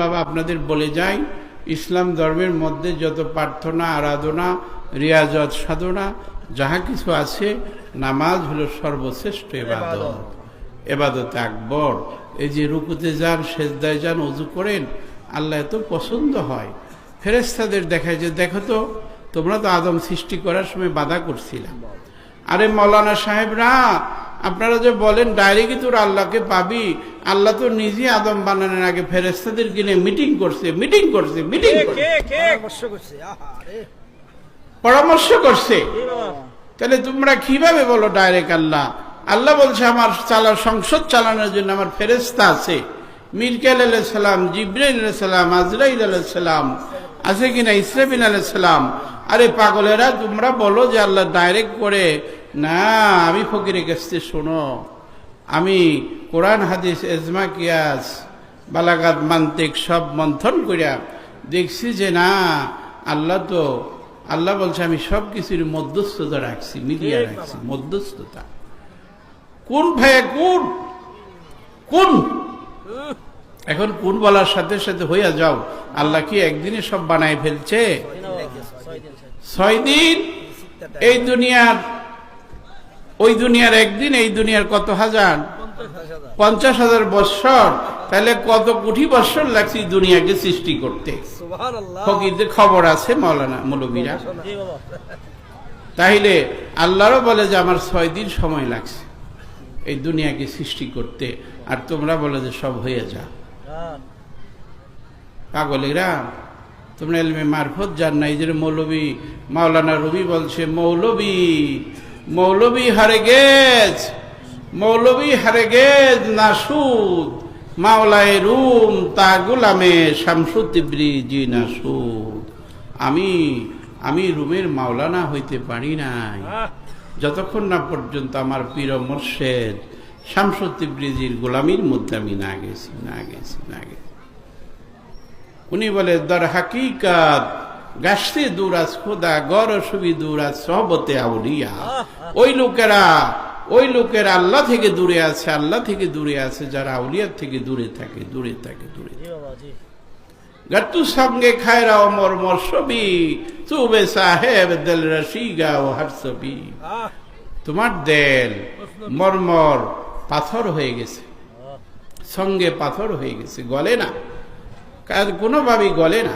বাবা আপনাদের বলে যাই, ইসলাম ধর্মের মধ্যে যত প্রার্থনা, আরাধনা, রিয়াজত, সাধনা, যাহা কিছু আছে, নামাজ হলো সর্বশ্রেষ্ঠ এবাদত এবাদত আকবর। এই যে রুকুতে যান, সেজদায় যান, অজু করেন, আল্লাহ এত পছন্দ হয়। ফেরেস্তাদের দেখায় যে, দেখো তো, তোমরা তো আদম সৃষ্টি করার সময় বাধা করছিলাম। আরে মৌলানা সাহেবরা আপনারা যে বলেন ডাইরেক্টই তোর আল্লাহকে পাবি? আল্লাহ তো নিজে আদম বানানোর আগে ফেরেস্তাদের কিনে মিটিং করছে মিটিং করছে মিটিং পরামর্শ করছে আহা রে। পরামর্শ করছে। তাহলে তোমরা কীভাবে বলো ডাইরেক্ট আল্লাহ? আল্লাহ বলছে আমার চালা সংসদ চালানোর জন্য আমার ফেরেস্তা আছে। মিরকেল আলাহ সালাম জিব্রাইল আলাহ সালাম আজরাইল আলাহ সালাম আছে কিনা ইসরাবিন আলাহ সালাম? আরে পাগলেরা তোমরা বলো যে আল্লাহ ডাইরেক্ট করে না আমি ফকিরে কাছে শোনো। আমি কোরআন হাদিস এজমা কিয়াস বালাগাত মান্তিক সব মন্থন করিয়া দেখছি যে না আল্লাহ তো আল্লাহ বলছে আমি সব কিছুর মধ্যস্থতা রাখছি মিডিয়া রাখছি মধ্যস্থতা। কোন ভাইয়া কোন? কোন? এখন কোন বলার সাথে সাথে হইয়া যাও আল্লাহ কি একদিনে সব বানায় ফেলছে? ছয় দিন? এই দুনিয়ার ওই দুনিয়ার একদিন এই দুনিয়ার কত হাজার? পঞ্চাশ হাজার বৎসর। তাহলে কত কোটি বৎসর লাগছে দুনিয়াকে সৃষ্টি করতে? ফকিরদের খবর আছে মৌলানা মৌলবীরা। তাইলে আল্লাহরও বলে যে আমার ছয় দিন সময় লাগছে এই দুনিয়াকে সৃষ্টি করতে। আর তোমরা বলে যে সব হয়ে যা। পাগলেরা তোমরা এলমে মারফত জান না। এই যে মৌলবী মাওলানা রবি বলছে মৌলবী মৌলবী হারে গেছ মৌলবী হারে গেছ নাসুদ মাওলায় রুম তা গুলামে শামসুদ্দিব্রি জি নাসুদ। আমি আমি রুমের মাওলানা হইতে পারি নাই। যতক্ষণ না পর্যন্ত আমার পীর মোর্শেদ শামসুদ্দিব্রিজির গোলামির মধ্যে আমি না গেছি না গেছি না গেছি। উনি বলে দর হাকিকাত গাছতে দূরাজ খোদা গর সুবি দূরাজ সহবতে আউলিয়া। ওই লোকেরা ওই লোকেরা আল্লাহ থেকে দূরে আছে আল্লাহ থেকে দূরে আছে যারা আউলিয়ার থেকে দূরে থাকে দূরে থাকে দূরে গট্টু সঙ্গে খায়রা অমর মরসবি তুবে সাহেব দিল রসিগা ও হরসবি। তোমার দেল মরমর পাথর হয়ে গেছে। সঙ্গে পাথর হয়ে গেছে। গলে না। কোনোভাবেই গলে না।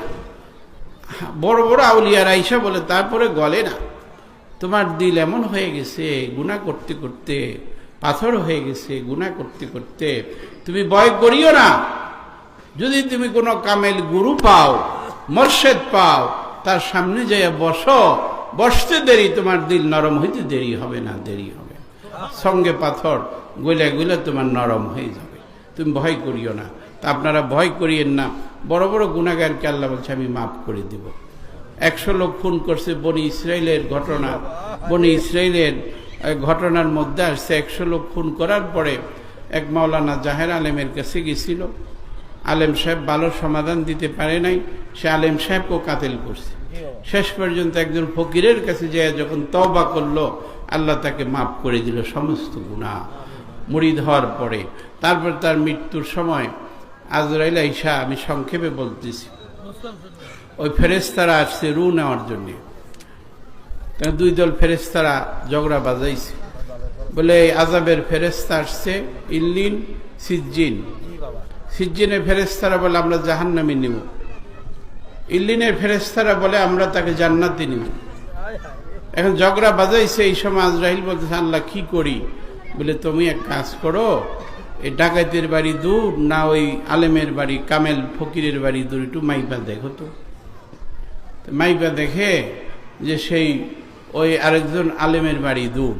বড় বড় আউলিয়ার আইসা বলে, তারপরে গলে না। তোমার দিল এমন হয়ে গেছে গুণা করতে করতে, পাথর হয়ে গেছে গুণা করতে করতে। তুমি ভয় করিও না। যদি তুমি কোনো কামেল গুরু পাও, মর্শেদ পাও, তার সামনে যাইয়া বসো। বসতে দেরি, তোমার দিল নরম হইতে দেরি হবে না, দেরি হবে। সঙ্গে পাথর গলে গলে তোমার নরম হয়ে যাবে। তুমি ভয় করিও না। আপনারা ভয় করিয়েন না। বড় বড় গুণাগারকে আল্লাহ বলছে, আমি মাফ করে দিব। একশো লোক খুন করছে বনি ইসরায়েলের ঘটনা। বনি ইসরায়েলের ঘটনার মধ্যে আসছে, একশো লোক খুন করার পরে এক মাওলানা জাহের আলেমের কাছে গেছিল। আলেম সাহেব ভালো সমাধান দিতে পারে নাই, সে আলেম সাহেবকেও কাতেল করছে। শেষ পর্যন্ত একজন ফকিরের কাছে যে যখন তবা করল, আল্লাহ তাকে মাফ করে দিল, সমস্ত গুণা মুড়িদ হওয়ার পরে। তারপর তার মৃত্যুর সময় আজরাইল ঈশা আমি সংক্ষেপে বলতেছি। ওই ফেরেস্তারা আসছে রু নেওয়ার জন্যে। দুই দল ফেরেস্তারা ঝগড়া বাজাইছে। বলে আজাবের ফেরেস্তা আসছে ইল্লিন সিজ্জিন। সিজ্জিনের ফেরেস্তারা বলে, আমরা জাহান্নামে নিব। ইল্লিনের ফেরেস্তারা বলে, আমরা তাকে জান্নাতে নিব। এখন ঝগড়া বাজাইছে, এই সময় আজরাহিল বলতেছে, আল্লাহ, কি করি? বলে, তুমি এক কাজ করো এই ডাকাতের বাড়ি দূর, না ওই আলেমের বাড়ি, কামেল ফকিরের বাড়ি দূর, একটু মাইপা দেখো তো। মাইপা দেখে যে সেই ওই আরেকজন আলেমের বাড়ি দূর।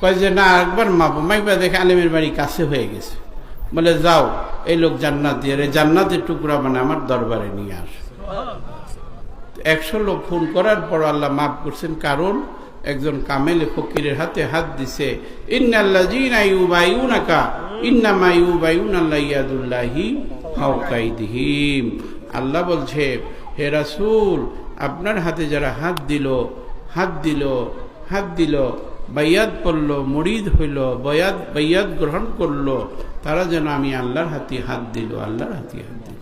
কয় যে, না, একবার মাপো। মাইপা দেখে আলেমের বাড়ি কাছে হয়ে গেছে। বলে, যাও, এই লোক জান্নাত দিয়ে জান্নাতের টুকরা মানে আমার দরবারে নিয়ে আসো। একশো লোক ফোন করার পর আল্লাহ মাফ করছেন। কারণ একজন কামেলে ফকিরের হাতে হাত দিছে আল্লাহ বলছে, হে রাসুল, আপনার হাতে যারা হাত দিল হাত দিল হাত দিল বাইয়াত পড়ল, মরিদ হইল, বয়াত বাইয়াত গ্রহণ করল, তারা যেন আমি আল্লাহর হাতে হাত দিল, আল্লাহর হাতে হাত দিল।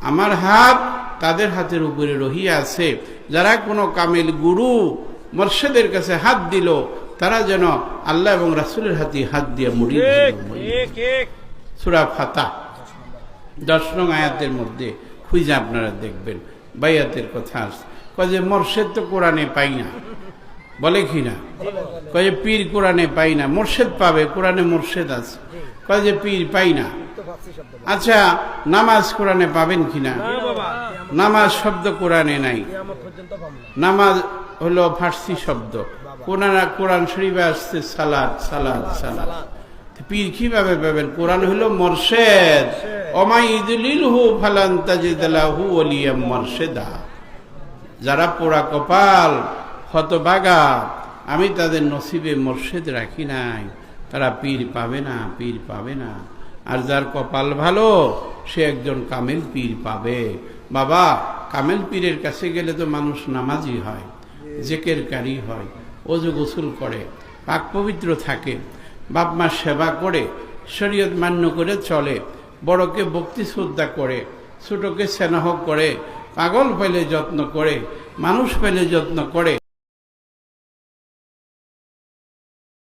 আমার হাত তাদের হাতের উপরে রহিয়া আছে। যারা কোনো কামেল গুরু মর্শেদের কাছে হাত দিল তারা যেন আল্লাহ এবং রাসুলের হাতে হাত দিয়ে মুড়ি সুরা ফাতা দশ নং আয়াতের মধ্যে খুঁজে আপনারা দেখবেন বাইয়াতের কথা আছে। কয় যে মর্শেদ তো কোরআনে পাই না। বলে কি না? কয় পীর কোরআনে পাই না। মোর্শেদ পাবে কোরআনে মোর্শেদ আছে। কয় যে পীর পাই না। আচ্ছা নামাজ কোরআনে পাবেন কিনা না? নামাজ শব্দ কোরআনে নাই। নামাজ হলো ফার্সি শব্দ। কোরআন কোরআন শরীফে আসছে সালাদ সালাদ সালাদ। পীর কীভাবে পাবেন? কোরআন হলো মর্শেদ। অমাই ইদুলিল হু ফালান তাজিদালাহু ওলিয়াম মর্শেদা। যারা পোড়া কপাল হতবাগা আমি তাদের নসিবে মর্শেদ রাখি নাই। তারা পীর পাবে না, পীর পাবে না। আর যার কপাল ভালো, সে একজন কামেল পীর পাবে। বাবা, কামেল পীরের কাছে গেলে তো মানুষ নামাজি হয়। জেকের কারি হয় অজু গোসল করে, পাক পবিত্র থাকে, বাপ মা সেবা করে, শরীয়ত মান্য করে চলে, বড়কে ভক্তি শ্রদ্ধা করে, ছোটকে স্নেহ করে, পাগল পেলে যত্ন করে, মানুষ পেলে যত্ন করে